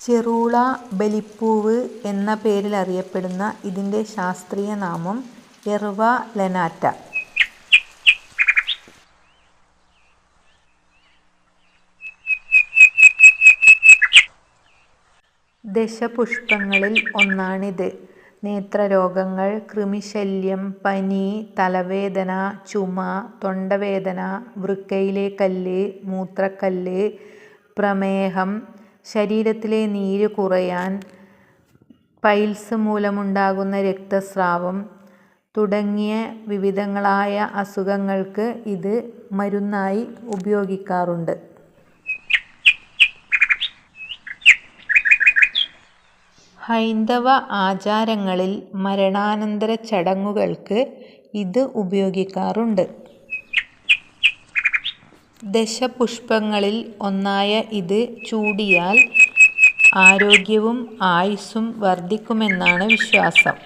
ചെറൂള ബലിപ്പൂവ് എന്ന പേരിലറിയപ്പെടുന്ന ഇതിന്റെ ശാസ്ത്രീയ നാമം എർവ ലനാറ്റ. ദശപുഷ്പങ്ങളിൽ ഒന്നാണിത്. നേത്രരോഗങ്ങൾ, കൃമിശല്യം, പനി, തലവേദന, ചുമ, തൊണ്ടവേദന, വൃക്കയിലെ കല്ല്, മൂത്രക്കല്ല്, പ്രമേഹം, ശരീരത്തിലെ നീര് കുറയാൻ, പൈൽസ് മൂലമുണ്ടാകുന്ന രക്തസ്രാവം തുടങ്ങിയ വിവിധങ്ങളായ അസുഖങ്ങൾക്ക് ഇത് മരുന്നായി ഉപയോഗിക്കാറുണ്ട്. ഹൈന്ദവ ആചാരങ്ങളിൽ മരണാനന്തര ചടങ്ങുകൾക്ക് ഇത് ഉപയോഗിക്കാറുണ്ട്. ദശപുഷ്പങ്ങളിൽ ഒന്നായ ഇത് ചൂടിയാൽ ആരോഗ്യവും ആയുസ്സും വർദ്ധിക്കുമെന്നാണ് വിശ്വാസം.